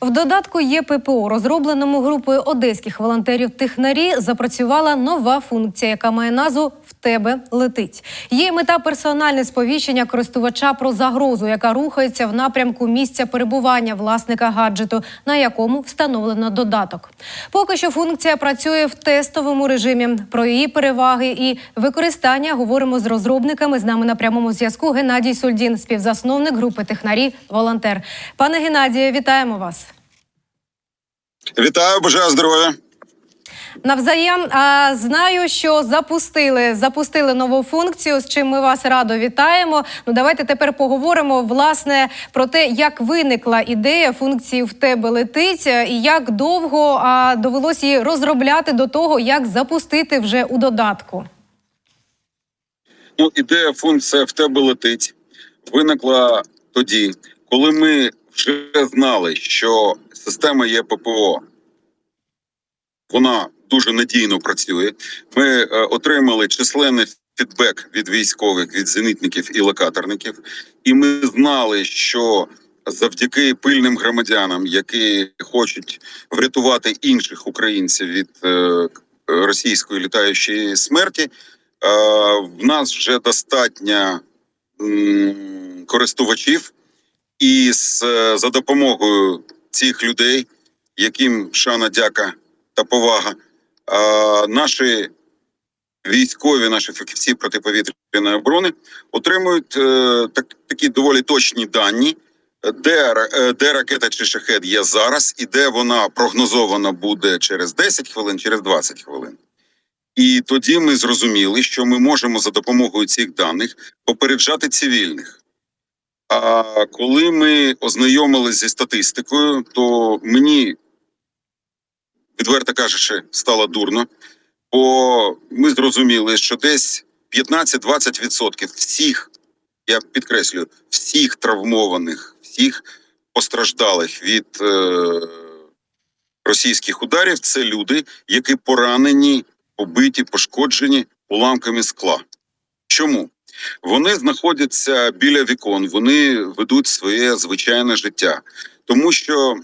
В додатку є ППО, розробленому групою одеських волонтерів Технарі, запрацювала нова функція, яка має назву В тебе летить. Є мета персональне сповіщення користувача про загрозу, яка рухається в напрямку місця перебування власника гаджету, на якому встановлено додаток. Поки що функція працює в тестовому режимі. Про її переваги і використання говоримо з розробниками. З нами на прямому зв'язку Геннадій Сульдін, співзасновник групи Технарі, волонтер. Пане Геннадію, вітаємо вас. Вітаю, бажаю здоров'я. Навзаєм знаю, що запустили запустили нову функцію, з чим ми вас радо вітаємо. Ну давайте тепер поговоримо власне про те, як виникла ідея функції в тебе летить, і як довго а, довелось її розробляти до того, як запустити вже у додатку. Ну, ідея функція в тебе летить виникла тоді, коли ми вже знали, що система є ППО. Вона дуже надійно працює. Ми е, отримали численний фідбек від військових, від зенітників і локаторників, і ми знали, що завдяки пильним громадянам, які хочуть врятувати інших українців від е, російської літаючої смерті, е, в нас вже достатньо користувачів, і е, за допомогою цих людей, яким шана дяка та повага, наші військові, наші фахівці протиповітряної оборони отримують е, так, такі доволі точні дані, де, е, де ракета чи шахет є зараз, і де вона прогнозована буде через 10 хвилин, через 20 хвилин. І тоді ми зрозуміли, що ми можемо за допомогою цих даних попереджати цивільних. А коли ми ознайомилися зі статистикою, то мені, відверто кажучи, стало дурно, бо ми зрозуміли, що десь 15-20% всіх, я підкреслюю, всіх травмованих, всіх постраждалих від е, російських ударів це люди, які поранені, побиті, пошкоджені уламками скла. Чому? Вони знаходяться біля вікон, вони ведуть своє звичайне життя, тому що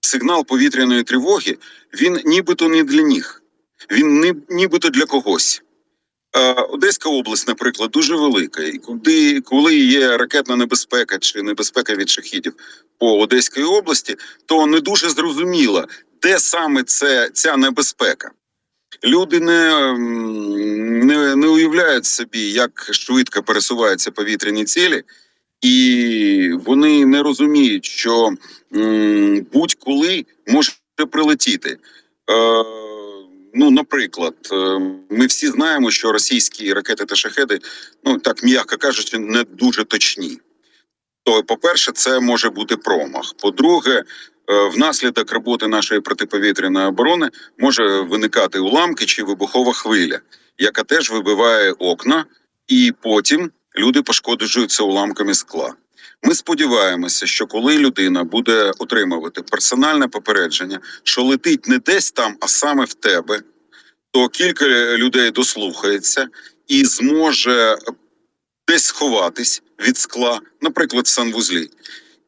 сигнал повітряної тривоги він нібито не для них, він ні- нібито для когось. Одеська область, наприклад, дуже велика, і куди, коли є ракетна небезпека чи небезпека від шахідів по Одеській області, то не дуже зрозуміло, де саме це ця небезпека. Люди не, не, не уявляють собі, як швидко пересуваються повітряні цілі, і вони не розуміють, що будь-коли може прилетіти. Е, ну, наприклад, е, ми всі знаємо, що російські ракети та шахеди, ну так м'яко кажучи, не дуже точні. То, по-перше, це може бути промах. По-друге, внаслідок роботи нашої протиповітряної оборони може виникати уламки чи вибухова хвиля, яка теж вибиває окна, і потім люди пошкоджуються уламками скла. Ми сподіваємося, що коли людина буде отримувати персональне попередження, що летить не десь там, а саме в тебе, то кілька людей дослухається і зможе десь сховатись від скла, наприклад, в санвузлі.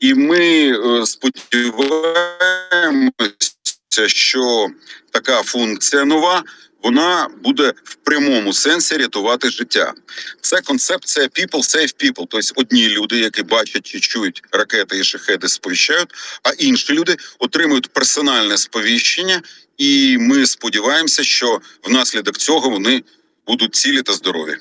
І ми е, сподіваємося, що така функція нова вона буде в прямому сенсі рятувати життя. Це концепція people save people. Тобто одні люди, які бачать чи чують ракети і шахеди, сповіщають, а інші люди отримують персональне сповіщення, і ми сподіваємося, що внаслідок цього вони будуть цілі та здорові.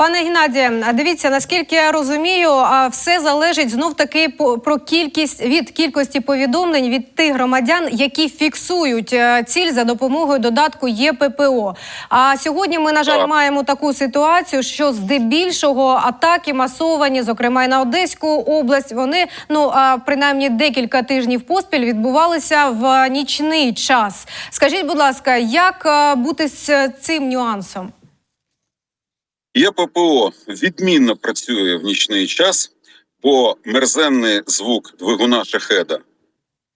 Пане Геннадіє, дивіться, наскільки я розумію, все залежить знов таки про кількість від кількості повідомлень від тих громадян, які фіксують е, ціль за допомогою додатку ЄППО. А сьогодні ми, на жаль, маємо таку ситуацію, що здебільшого атаки масовані, зокрема й на Одеську область, вони ну принаймні декілька тижнів поспіль відбувалися в нічний час. Скажіть, будь ласка, як е, бути з е, цим нюансом? Є ППО відмінно працює в нічний час, бо мерзенний звук двигуна шахеда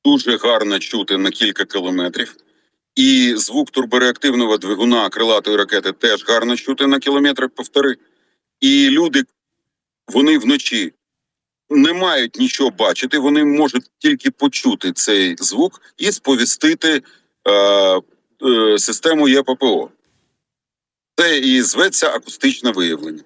дуже гарно чути на кілька кілометрів. І звук турбореактивного двигуна крилатої ракети теж гарно чути на кілометрів повтори. і люди вони вночі не мають нічого бачити, вони можуть тільки почути цей звук і сповістити е, е, систему ЄППО. Це і зветься акустичне виявлення.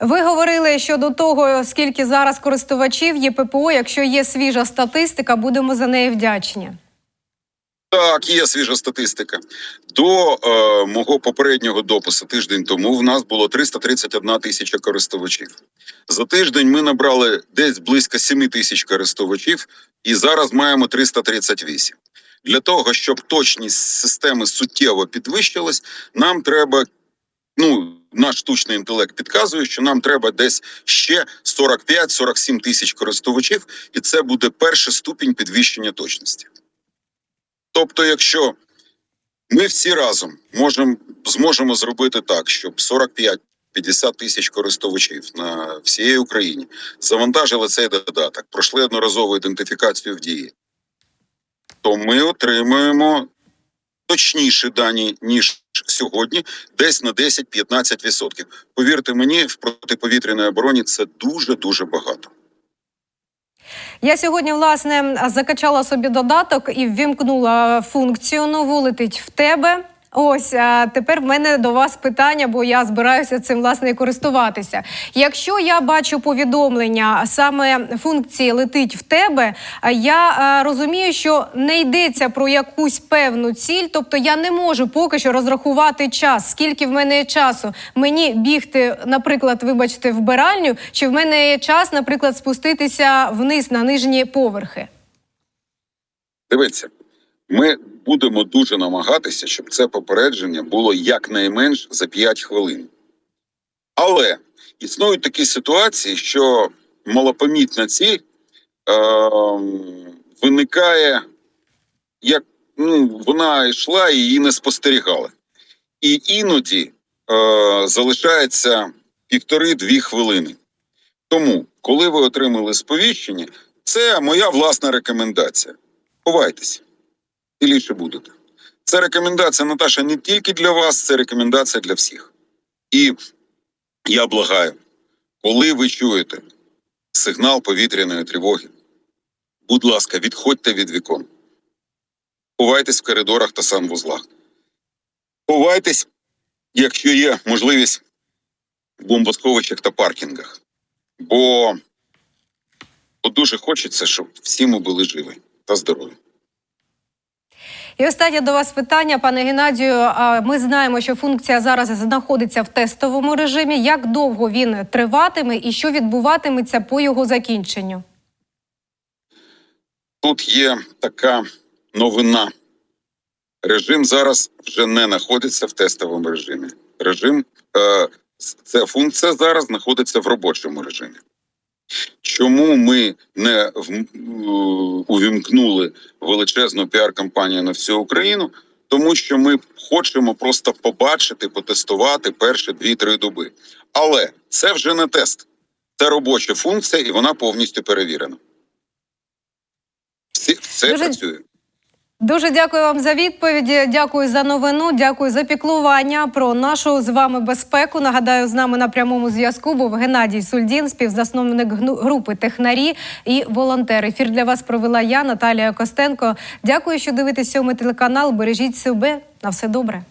Ви говорили щодо того, скільки зараз користувачів є ППО. Якщо є свіжа статистика, будемо за неї вдячні. Так, є свіжа статистика. До е, мого попереднього допису тиждень тому в нас було 331 тисяча користувачів. За тиждень ми набрали десь близько 7 тисяч користувачів, і зараз маємо 338. Для того, щоб точність системи суттєво підвищилась, нам треба. Ну, наш штучний інтелект підказує, що нам треба десь ще 45-47 тисяч користувачів, і це буде перший ступінь підвищення точності. Тобто, якщо ми всі разом можемо зможемо зробити так, щоб 45-50 тисяч користувачів на всієї Україні завантажили цей додаток, пройшли одноразову ідентифікацію в дії, то ми отримуємо точніші дані ніж сьогодні, десь на 10-15%. Повірте мені, в протиповітряній обороні це дуже дуже багато. Я сьогодні власне закачала собі додаток і ввімкнула функцію нову летить в тебе. Ось а тепер в мене до вас питання, бо я збираюся цим власне і користуватися. Якщо я бачу повідомлення, саме функції летить в тебе, я розумію, що не йдеться про якусь певну ціль, тобто я не можу поки що розрахувати час, скільки в мене є часу. Мені бігти, наприклад, вибачте, вбиральню, чи в мене є час, наприклад, спуститися вниз на нижні поверхи. Дивіться, ми будемо дуже намагатися, щоб це попередження було якнайменш за 5 хвилин. Але існують такі ситуації, що малопомітна ціль е, виникає, як ну, вона йшла і її не спостерігали. І іноді е, залишається півтори-дві хвилини. Тому, коли ви отримали сповіщення, це моя власна рекомендація. Ховайтеся ціліше будете. Це рекомендація, Наташа, не тільки для вас, це рекомендація для всіх. І я благаю, коли ви чуєте сигнал повітряної тривоги, будь ласка, відходьте від вікон. Ховайтесь в коридорах та санвузлах. Ховайтесь, якщо є можливість, в бомбосховищах та паркінгах. Бо дуже хочеться, щоб всі ми були живі та здорові. І останнє до вас питання, пане Геннадію. Ми знаємо, що функція зараз знаходиться в тестовому режимі. Як довго він триватиме і що відбуватиметься по його закінченню? Тут є така новина. Режим зараз вже не знаходиться в тестовому режимі. Режим, е, ця функція зараз знаходиться в робочому режимі. Чому ми не увімкнули величезну піар-кампанію на всю Україну? Тому що ми хочемо просто побачити, потестувати перші 2-3 доби. Але це вже не тест, це робоча функція, і вона повністю перевірена. Всі, все працює. Дуже дякую вам за відповіді. Дякую за новину. Дякую за піклування про нашу з вами безпеку. Нагадаю, з нами на прямому зв'язку був Геннадій Сульдін, співзасновник групи Технарі і волонтер. Ефір для вас провела я, Наталія Костенко. Дякую, що дивитесь сьомий телеканал. Бережіть себе. На все добре.